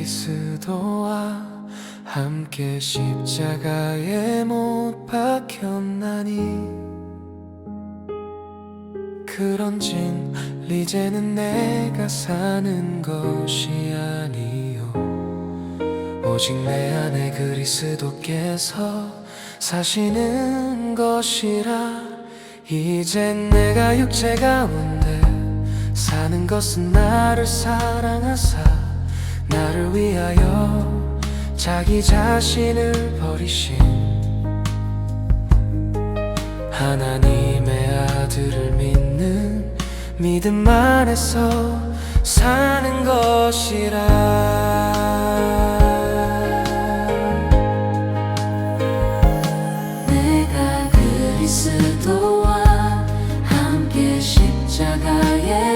그리스도와 함께 십자가에 못 박혔나니? 그런 진리제는 내가 사는 것이 아니요. 오직 내 안에 그리스도께서 사시는 것이라. 이젠 내가 육체 가운데 사는 것은 나를 사랑하사 나를 위하여 자기 자신을 버리신 하나님의 아들을 믿는 믿음 안에서 사는 것이라. 내가 그리스도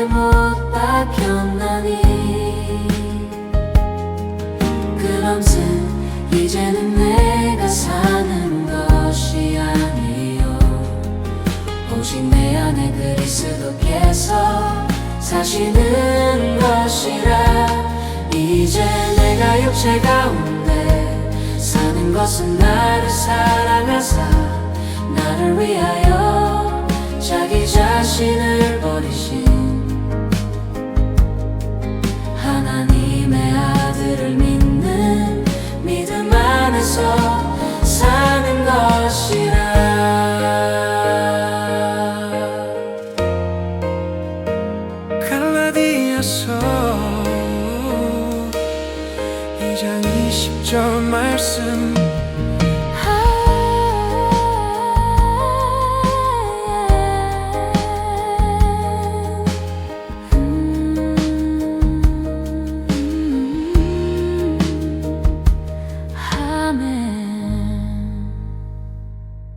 못 박혔나니? 그럼즉 이제는 내가 사는 것이 아니요. 오직 내 안에 그리스도께서 사시는 것이라. 이제 내가 육체 가운데 사는 것은 나를 사랑하사 나를 위하여 자기 자신을 버리신 갈라디아서 2장 20절 말씀